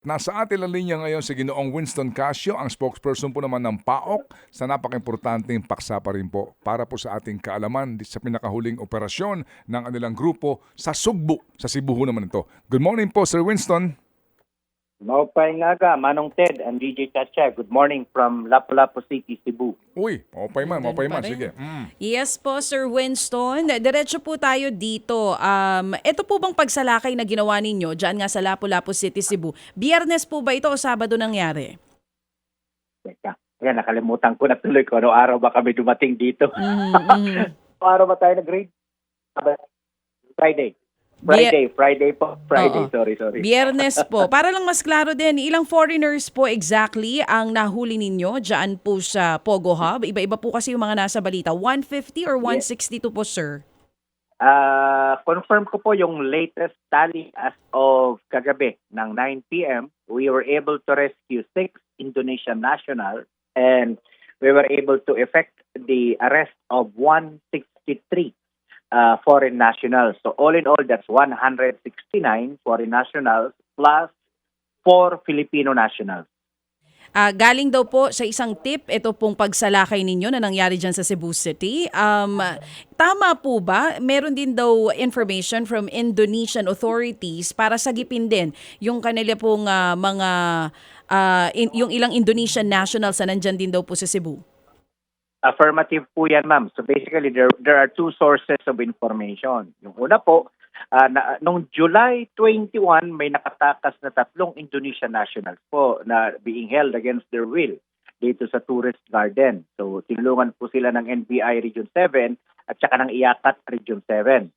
Nasa atin ang linya ngayon si Ginoong Winston Casio, ang spokesperson po naman ng PAOK sa napaka-importanteng paksa pa rin po para po sa ating kaalaman sa pinakahuling operasyon ng kanilang grupo sa Sugbo, sa Cebu naman ito. Good morning po, Sir Winston. Maupay nga ka, Manong Ted and DJ Chacha. Good morning from Lapu-Lapu City, Cebu. Uy, mapay man, pa man. Sige. Mm. Yes po, Sir Winston. Diretso po tayo dito. Um, ito po bang pagsalakay na ginawa ninyo dyan nga sa Lapu-Lapu City, Cebu? Biyernes po ba ito o Sabado nangyari? Teka, teka, nakalimutan ko na tuloy ko. Ano araw ba kami dumating dito? Mhm. Ano araw ba tayo nag-grade? Friday. Friday, Friday po. Friday, Oo. sorry, sorry. Biyernes po. Para lang mas klaro din, ilang foreigners po exactly ang nahuli ninyo dyan po sa Pogo Hub? Iba-iba po kasi yung mga nasa balita. 150 or 162 po, sir? Ah, confirm ko po yung latest tally as of kagabi ng 9 p.m. We were able to rescue six Indonesian nationals and we were able to effect the arrest of 163 uh, foreign nationals. So all in all, that's 169 foreign nationals plus four Filipino nationals. Ah, galing daw po sa isang tip, ito pong pagsalakay ninyo na nangyari dyan sa Cebu City. Um, tama po ba? Meron din daw information from Indonesian authorities para sagipin din yung kanila pong ah, mga, ah, in- yung ilang Indonesian nationals na nandyan din daw po sa Cebu. Affirmative po yan, ma'am. So basically, there, there are two sources of information. Yung una po, ah, na, nung July 21, may nakatakas na tatlong Indonesian nationals po na being held against their will dito sa tourist garden. So tinulungan po sila ng NBI Region 7 at saka ng IACAT Region 7.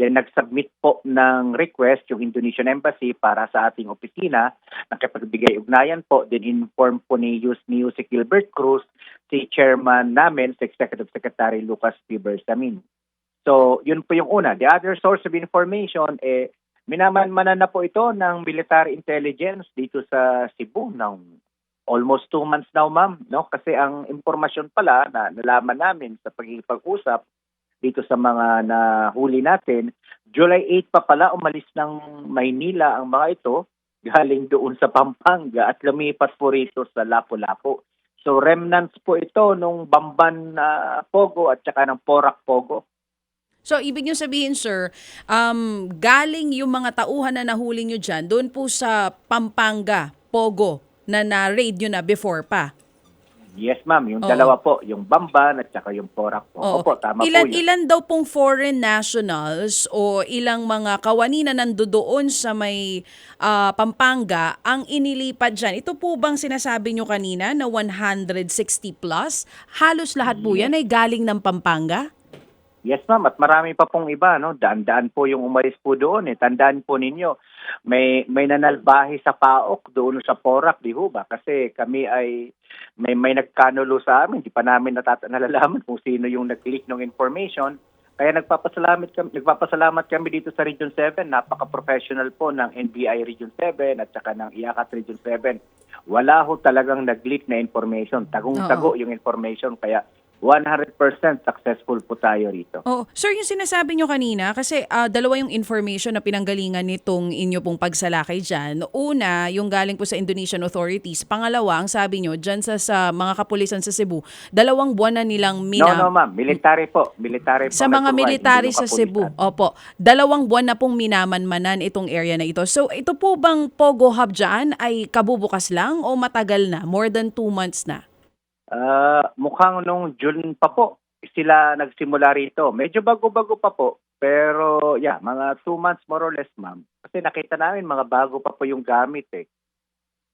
Then nag-submit po ng request yung Indonesian Embassy para sa ating opisina nakipagbigay ugnayan po din inform po ni Yus ni Yusik Gilbert Cruz si chairman namin si Executive Secretary Lucas P. Bersamin. So, yun po yung una. The other source of information eh minamanmanan na po ito ng military intelligence dito sa Cebu ng almost two months now, ma'am. No? Kasi ang impormasyon pala na nalaman namin sa pagkikipag-usap dito sa mga nahuli natin, July 8 pa pala umalis ng Maynila ang mga ito galing doon sa Pampanga at lumipat po rito sa Lapu-Lapu. So remnants po ito nung Bamban na Pogo at saka ng Porak Pogo. So, ibig nyo sabihin, sir, um, galing yung mga tauhan na nahuli nyo dyan, doon po sa Pampanga, Pogo, na na-raid nyo na before pa. Yes ma'am, yung Oo. dalawa po, yung Bamban at saka yung Porak po. Oo. Opo, tama ilan, po yun. Ilan daw pong foreign nationals o ilang mga kawani na nandoon sa may ah, Pampanga ang inilipat dyan? Ito po bang sinasabi nyo kanina na 160 plus? Halos lahat po yan ay galing ng Pampanga? Yes ma'am, at marami pa pong iba, no? Daan-daan po yung umalis po doon eh. Tandaan po ninyo, may may nanalbahi sa PAOK doon sa Porak, di ho ba? Kasi kami ay may may nagkanulo sa amin, di pa namin natat- nalalaman kung sino yung nag-leak ng information. Kaya nagpapasalamat kami, nagpapasalamat kami dito sa Region 7. Napaka-professional po ng NBI Region 7 at saka ng IACAT Region 7. Wala ho talagang nag-leak na information. Tagong-tago yung information. Kaya 100% successful po tayo rito. Oh, sir, yung sinasabi nyo kanina, kasi ah, dalawa yung information na pinanggalingan nitong inyo pong pagsalakay dyan. Una, yung galing po sa Indonesian authorities. Pangalawa, ang sabi nyo, dyan sa, sa mga kapulisan sa Cebu, dalawang buwan na nilang mina... No, no, ma'am. Military po. Military po. sa mga military sa Cebu. Opo. Dalawang buwan na pong minamanmanan itong area na ito. So, ito po bang Pogo Hub dyan ay kabubukas lang o matagal na? More than two months na? Ah, mukhang nung June pa po sila nagsimula rito. Medyo bago-bago pa po. Pero yeah, mga two months more or less, ma'am. Kasi nakita namin mga bago pa po yung gamit eh.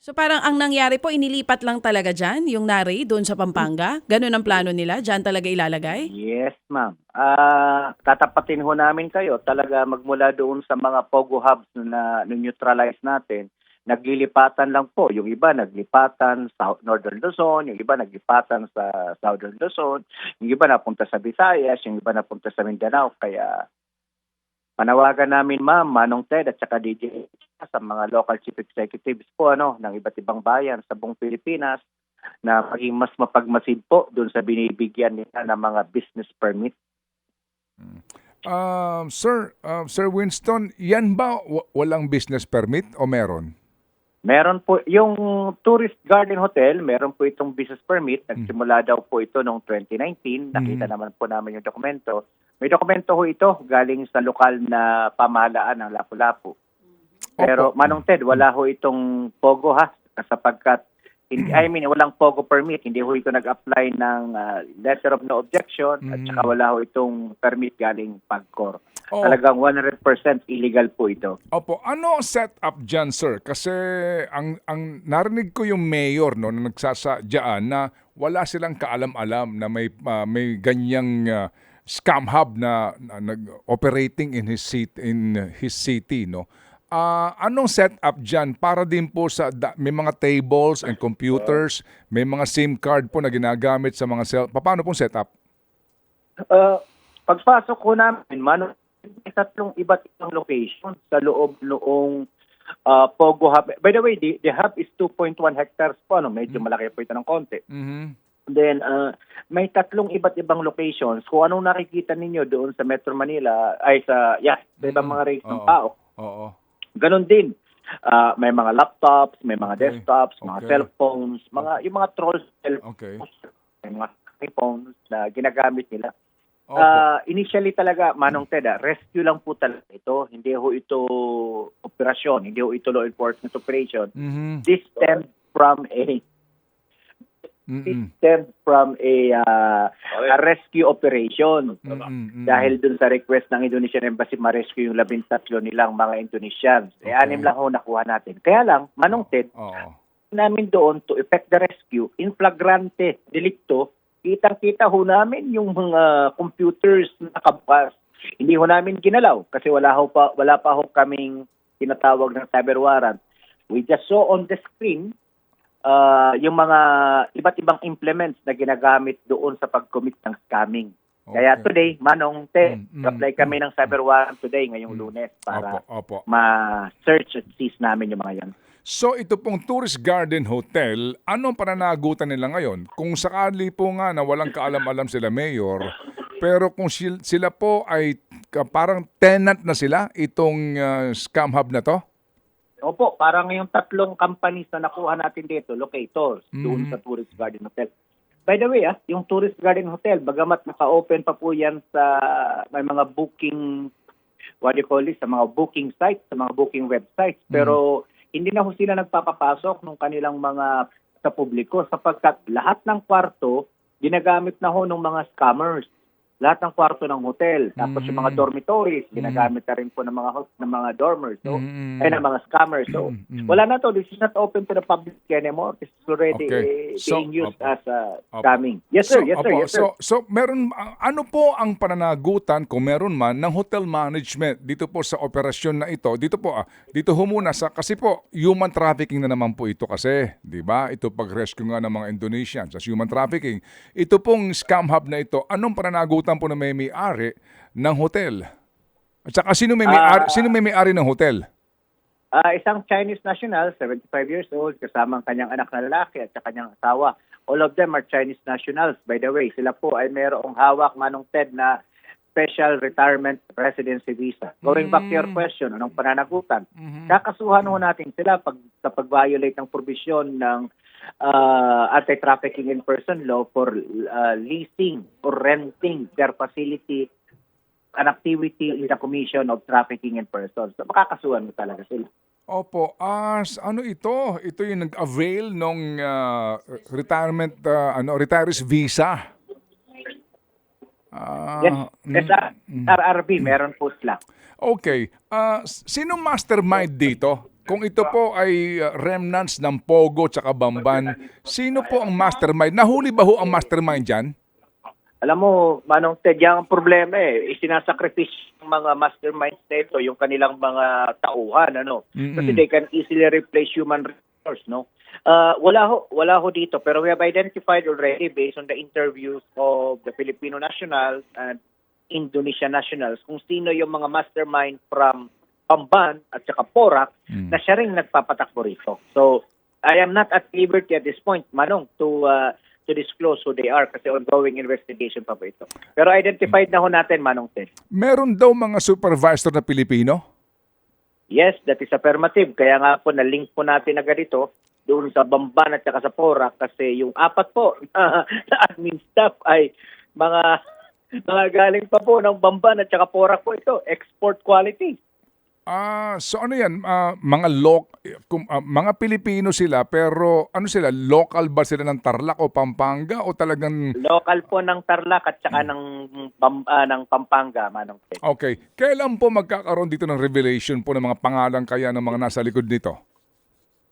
So parang ang nangyari po, inilipat lang talaga dyan, yung nari doon sa Pampanga? Ganun ang plano nila? Dyan talaga ilalagay? Yes, ma'am. Ah, tatapatin ho namin kayo talaga magmula doon sa mga Pogo hubs na neutralize natin. Naglilipatan lang po. Yung iba naglipatan sa Northern Luzon, yung iba naglipatan sa Southern Luzon, yung iba napunta sa Visayas, yung iba napunta sa Mindanao. Kaya panawagan namin ma'am, Manong Ted at saka DJ sa mga local chief executives po ano ng iba't ibang bayan sa buong Pilipinas na maging mas mapagmasid po doon sa binibigyan nila ng mga business permit. Um, sir, um, Sir Winston, yan ba wa- walang business permit o meron? Meron po, yung Tourist Garden Hotel, meron po itong business permit. Nagsimula daw po ito noong 2019. Nakita Mm. naman po namin yung dokumento. May dokumento ho ito galing sa lokal na pamahalaan ng Lapu-Lapu. Pero Opo. Manong Ted, wala ho itong POGO ha sapagkat hindi, I mean, walang POGO permit. Hindi ho ito nag-apply ng ah, letter of no objection at Mm. saka wala ho itong permit galing PAGCOR. Oo. Talagang 100% illegal po ito. Opo, ano ang setup dyan, sir? Kasi ang, ang narinig ko yung mayor no, na nagsasadyaan na wala silang kaalam-alam na may, ah, may ganyang ah, scam hub na, na nag-operating in his, seat, in his city. No? Ah, anong setup dyan para din po sa da- may mga tables and computers, may mga SIM card po na ginagamit sa mga cell. Paano pong setup? Uh, pagpasok ko namin, mano, may tatlong iba't ibang location sa loob noong uh, Pogo Hub. By the way, the, the hub is 2.1 hectares po. Ano, medyo malaki po ito ng konti. Mhm. Then, uh, may tatlong iba't ibang locations. Kung anong nakikita ninyo doon sa Metro Manila, ay sa, yeah, sa ibang Mm, mga rates ng tao. Oo. Ganon din. Ah, may mga laptops, may mga Okay. desktops, mga Okay. cellphones, mga yung mga trolls cellphones, Okay. mga phones na ginagamit nila. Ah, initially talaga, Manong Ted, ah, rescue lang po talaga ito. Hindi ho ito operasyon, hindi ho ito law enforcement operation. Mhm. This stemmed from a Mm-mm. this stemmed from a, ah, a rescue operation. Mm-mm. Dahil dun sa request ng Indonesian Embassy ma-rescue yung labintatlo nilang mga Indonesians. Eh, Okay. anim lang ho nakuha natin. Kaya lang, Manong Ted, Oo. namin doon to effect the rescue in flagrante delicto, kitang-kita ho namin yung mga computers na nakabukas. Hindi ho namin ginalaw kasi wala ho pa wala pa ho kaming tinatawag ng cyber warrant. We just saw on the screen uh, yung mga iba't ibang implements na ginagamit doon sa pag-commit ng scamming. Kaya Okay. today, Manong Te, Mm, mm, apply kami ng cyber warrant today ngayong Mm. lunes para Opo, opo. ma-search at seize namin yung mga yan. So ito pong Tourist Garden Hotel, anong pananagutan nila ngayon? Kung sakali po nga na walang kaalam-alam sila mayor, pero kung sil- sila po ay parang tenant na sila itong uh, scam hub na to? Opo, parang yung tatlong companies na nakuha natin dito, locators, doon Mhm. sa Tourist Garden Hotel. By the way, ah, yung Tourist Garden Hotel, bagamat naka-open pa po yan sa may mga booking, what do you call this, sa mga booking sites, sa mga booking websites, pero hindi na ho sila nagpapapasok ng kanilang mga sa publiko sapagkat lahat ng kwarto ginagamit na ho ng mga scammers. Lahat ng kwarto ng hotel, tapos yung mga Mm. dormitories, ginagamit na rin po ng mga ng mga dormers. So, Mm. ay ng mga scammers. So, Mm, mm. wala na to. This is not open to the public anymore. This is already Okay. eh, So, being used opo. as a Opo. scamming. Yes, sir. So, Yes, sir. opo, Yes, sir. So, so meron, ano po ang pananagutan, kung meron man, ng hotel management dito po sa operasyon na ito? Dito po, ah, dito ho muna sa, kasi po, human trafficking na naman po ito kasi, di ba? Ito pag-rescue nga ng mga Indonesians as human trafficking. Ito pong scam hub na ito, anong pananagutan po na may may-ari ng hotel? At saka, sino may may-ari, Ah. sino may may-ari ng hotel? Ah, isang Chinese national, 75 years old, kasama ang kanyang anak na lalaki at sa kanyang asawa. All of them are Chinese nationals, by the way. Sila po ay mayroong hawak manong TED na Special Retirement Residency Visa. Going back to your question, anong pananagutan? Kakasuhan ho natin sila pag, sa pag-violate ng provision ng ah, anti-trafficking in person law for ah, leasing or renting their facility an activity in the commission of trafficking in person. So makakasuhan mo talaga sila. Opo, as ano ito? Ito yung nag-avail ng ah, retirement ah, ano retirees visa. Ah, Yes, mm, yes ah, RRB, meron po sila. Okay. Ah, s- sino mastermind dito? Kung ito po ay ah, remnants ng Pogo tsaka Bamban, sino po ang mastermind? Nahuli ba ho ang mastermind dyan? Alam mo, Manong Ted, yan ang problema eh. Isinasakrifice ng mga masterminds na ito, yung kanilang mga tauhan, ano. Mm-mm. Kasi they can easily replace human resource, no? Uh, wala ho, wala ho dito, pero we have identified already based on the interviews of the Filipino nationals and Indonesian nationals kung sino yung mga mastermind from Pamban at saka Porac Mm. na siya rin nagpapatakbo rito. So, I am not at liberty at this point, Manong, to uh, to disclose who they are kasi ongoing investigation pa po ito. Pero identified na ho natin, Manong Ted. Meron daw mga supervisor na Pilipino? Yes, that is affirmative. Kaya nga po, na-link po natin agad ito doon sa Bamban at saka sa Porac kasi yung apat po na, admin staff ay mga mga galing pa po ng Bamban at saka Porac po ito, export quality. Ah, so ano yan? Ah, mga loc kum- ah, mga Pilipino sila pero ano sila? Local ba sila ng Tarlac o Pampanga o talagang Local po ng Tarlac at saka ng, Pam- ah, ng Pampanga, Manong Ted. Okay. Kailan po magkakaroon dito ng revelation po ng mga pangalan kaya ng mga nasa likod nito?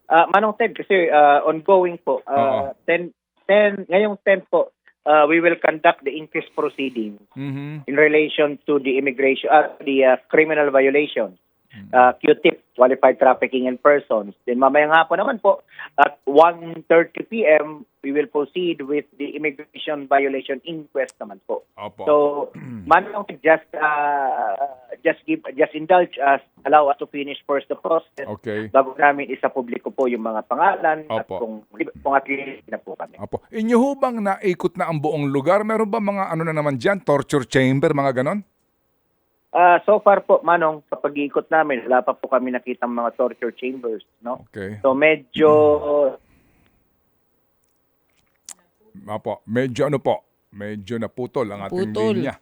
Ah, Manong Ted, kasi ah, ongoing po. Oo. Uh, 10, 10, ngayong 10 po, ah, we will conduct the increased proceedings Mhm. in relation to the immigration, uh, the ah, criminal violation, uh, QTIP, Qualified Trafficking in Persons. Then mamayang hapon naman po, at 1.30 p.m., we will proceed with the immigration violation inquest naman po. Opo. So, Manong, just uh, just give just indulge us, allow us to finish first the process Okay. bago namin isa publiko po yung mga pangalan at Opo. kung, kung at least na po kami. Opo. Inyo ho bang naikot na ang buong lugar? Meron ba mga ano na naman dyan? Torture chamber, mga ganon? Ah, so far po, Manong, sa pag-iikot namin, wala pa po kami nakita mga torture chambers, no? Okay. So medyo Opo. Medyo ano po? Medyo naputol ang ating Putol. linya.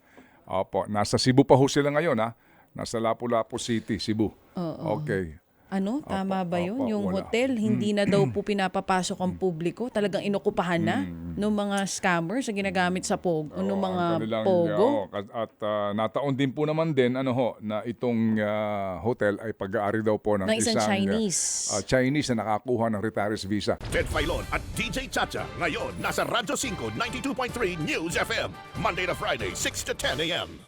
Opo. Nasa Cebu pa ho sila ngayon, ha? Nasa Lapu-Lapu City, Cebu. Oo. Okay. Ano, tama ba yun? opo, yung wala. hotel, hindi na daw po pinapapasok ang publiko. Talagang inukupahan na ng mga scammers na ginagamit sa pogo, ng mga ang kanilang, pogo. oo, kas- at ah, nataon din po naman din ano ho na itong ah, hotel ay pag-aari daw po ng, Ng isang Chinese. ah, Chinese na nakakuha ng retirees visa. Ted Filon at DJ Chacha. Ngayon, nasa Radyo 5, 92.3 News FM. Monday to Friday, 6 to 10 a.m.